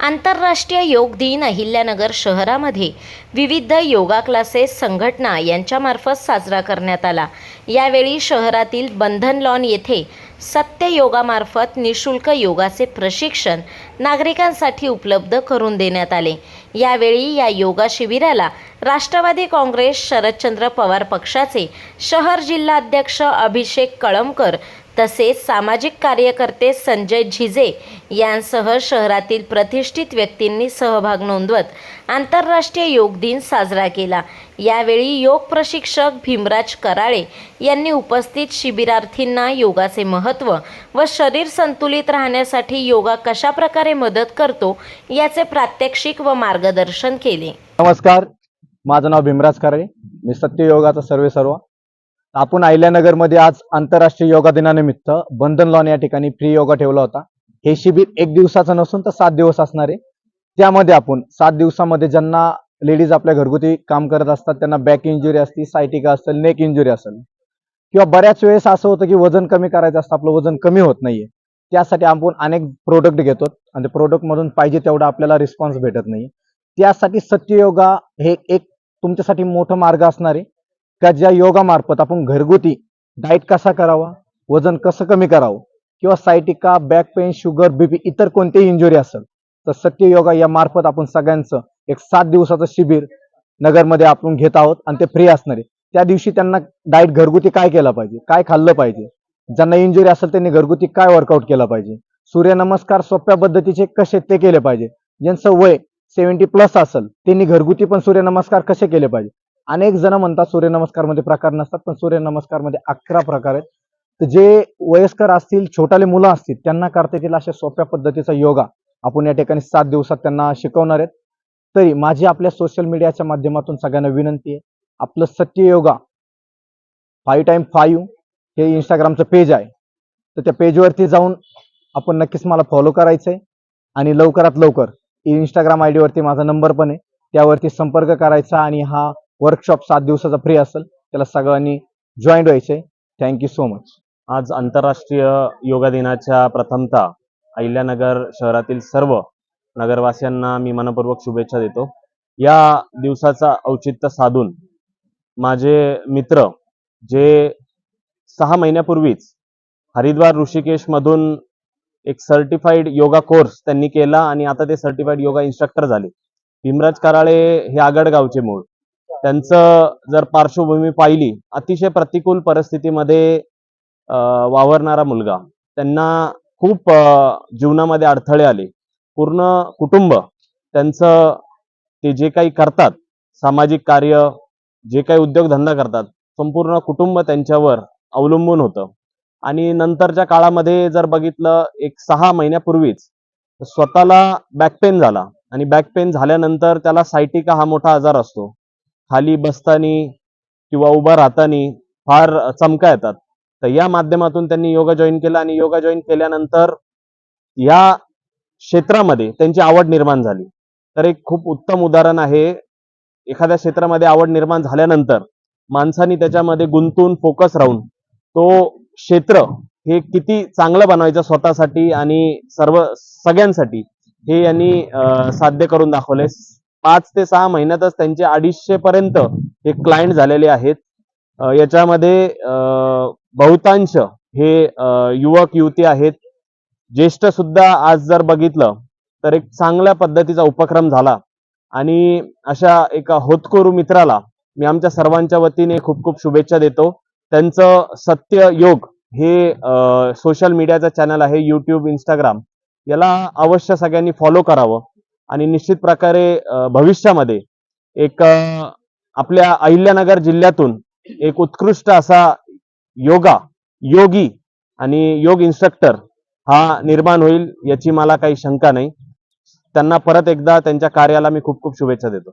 आंतरराष्ट्रीय योग दिन अहिल्यानगर शहरामध्ये विविध योगा क्लासेस संघटना यांच्यामार्फत साजरा करण्यात आला. यावेळी शहरातील बंधन लॉन येथे सत्य योगामार्फत निशुल्क योगाचे प्रशिक्षण नागरिकांसाठी उपलब्ध करून देण्यात आले. यावेळी या योगा शिबिराला राष्ट्रवादी काँग्रेस शरदचंद्र पवार पक्षाचे शहर जिल्हाध्यक्ष अभिषेक कळमकर तसेच सामाजिक कार्यकर्ते संजय झिजे यांसह शहरातील प्रतिष्ठित व्यक्तींनी सहभाग नोंदवत आंतरराष्ट्रीय योग दिन साजरा केला. यावेळी योग प्रशिक्षक भीमराज कराळे यांनी उपस्थित शिबिरार्थींना योगाचे महत्त्व व शरीर संतुलित राहण्यासाठी योगा कशा प्रकारे मदत करतो याचे प्रात्यक्षिक व मार्गदर्शन केले. नमस्कार. माझं नाव भीमराज कराळे. मी सत्य योगाचा सर्वे सर्व. आपण अहिल्यानगरमध्ये आज आंतरराष्ट्रीय योगा दिनानिमित्त बंधन लॉन या ठिकाणी फ्री योगा ठेवला होता. हे शिबिर एक दिवसाचं नसून तर सात दिवस असणार आहे. त्यामध्ये आपण सात दिवसामध्ये ज्यांना लेडीज आपल्या घरगुती काम करत असतात त्यांना बॅक इंजुरी असती सायटिका असेल नेक इंजुरी असेल किंवा बऱ्याच वेळेस असं होतं की वजन कमी करायचं असतं आपलं वजन कमी होत नाहीये. त्यासाठी आपण अनेक प्रोडक्ट घेतो आणि प्रोडक्ट मधून पाहिजे तेवढा आपल्याला रिस्पॉन्स भेटत नाही त्यासाठी सत्य योगा हे एक तुमच्यासाठी मोठं मार्ग असणार आहे. का ज्या योगामार्फत आपण घरगुती डाएट कसा करावा वजन कसं कमी करावं किंवा sciatica back pain sugar BP इतर कोणतेही इंजुरी असेल तर सत्य योगा या मार्फत आपण सगळ्यांचं एक सात दिवसाचं शिबिर नगरमध्ये आपण घेत आहोत आणि ते फ्री असणार आहे. त्या दिवशी त्यांना डाएट घरगुती काय केलं पाहिजे काय खाल्लं पाहिजे ज्यांना इंजुरी असेल त्यांनी घरगुती काय वर्कआउट केलं पाहिजे सूर्यनमस्कार सोप्या पद्धतीचे कसे ते केले पाहिजे ज्यांचं वय सेव्हन्टी प्लस असेल त्यांनी घरगुती पण सूर्यनमस्कार कसे केले पाहिजे अनेक जण म्हणतात सूर्यनमस्कारमध्ये प्रकार नसतात पण सूर्यनमस्कारमध्ये अकरा प्रकार आहेत. तर जे वयस्कर असतील छोटाले मुलं असतील त्यांना करता येतील अशा सोप्या पद्धतीचा योगा. आपण या ठिकाणी सात दिवसात त्यांना शिकवणार आहेत. तरी माझी आपल्या सोशल मीडियाच्या माध्यमातून सगळ्यांना विनंती आहे आपलं सत्य योगा फाईव्ह टाइम फाईव्ह हे इंस्टाग्रामचं पेज आहे. तर त्या पेजवरती जाऊन आपण नक्कीच मला फॉलो करायचंय. आणि लवकरात लवकर इंस्टाग्राम आय वरती माझा नंबर पण आहे. त्यावरती संपर्क करायचा आणि हा वर्कशॉप सात दिवसाचा फ्री असेल त्याला सगळ्यांनी जॉईन व्हायचंय. थँक्यू सो मच आज आंतरराष्ट्रीय योगा दिनाच्या प्रथमता अहिल्यानगर शहरातील सर्व नगरवासियांना मी मनपूर्वक शुभेच्छा देतो. या दिवसाचा औचित्य साधून माझे मित्र जे सहा महिन्यापूर्वीच हरिद्वार ऋषिकेश मधून एक सर्टिफाईड योगा कोर्स त्यांनी केला आणि आता ते सर्टिफाईड योगा इन्स्ट्रक्टर झाले. भीमराज कराळे हे आगडगावचे मूळ. त्यांचं जर पार्श्वभूमी पाहिली अतिशय प्रतिकूल परिस्थितीमध्ये वावरणारा मुलगा. त्यांना खूप जीवनामध्ये अडथळे आले. पूर्ण कुटुंब त्यांचं ते जे काही करतात सामाजिक कार्य जे काही उद्योगधंदा करतात संपूर्ण कुटुंब त्यांच्यावर अवलंबून होतं. आणि नंतरच्या काळामध्ये जर बघितलं एक सहा महिन्यापूर्वीच स्वतःला बॅक पेन झाला. आणि बॅक पेन झाल्यानंतर त्याला सायटिका हा मोठा आजार असतो. खाली बसतानी किंवा उभा राहतानी फार चमका येतात. तर या माध्यमातून त्यांनी योगा जॉईन केला आणि योगा जॉईन केल्यानंतर या क्षेत्रामध्ये त्यांची आवड निर्माण झाली. तर एक खूप उत्तम उदाहरण आहे एखाद्या क्षेत्रामध्ये आवड निर्माण झाल्यानंतर माणसानी त्याच्यामध्ये गुंतून फोकस राहून तो क्षेत्र हे किती चांगलं बनवायचं स्वतःसाठी आणि सर्व सगळ्यांसाठी हे यांनी साध्य करून दाखवले पाच ते सहा महिन्यातच त्यांचे अडीचशे पर्यंत हे क्लायंट झालेले आहेत. याच्यामध्ये बहुतांश हे युवक युवती आहेत. ज्येष्ठ सुद्धा आज जर बघितलं तर एक चांगल्या पद्धतीचा उपक्रम झाला. आणि अशा एका होतकोरू मित्राला मी आमच्या सर्वांच्या वतीने खूप खूप शुभेच्छा देतो. त्यांचं सत्य योग हे सोशल मीडियाचं चॅनल आहे यूट्यूब इंस्टाग्राम याला अवश्य सगळ्यांनी फॉलो करावं. आणि निश्चित प्रकारे भविष्यामध्ये एक आपल्या अहिल्यानगर जिल्ह्यातून एक उत्कृष्ट असा योगा योगी आणि योग इन्स्ट्रक्टर हा निर्माण होईल याची मला काही शंका नाही. त्यांना परत एकदा त्यांच्या कार्याला मी खूप खूप शुभेच्छा देतो.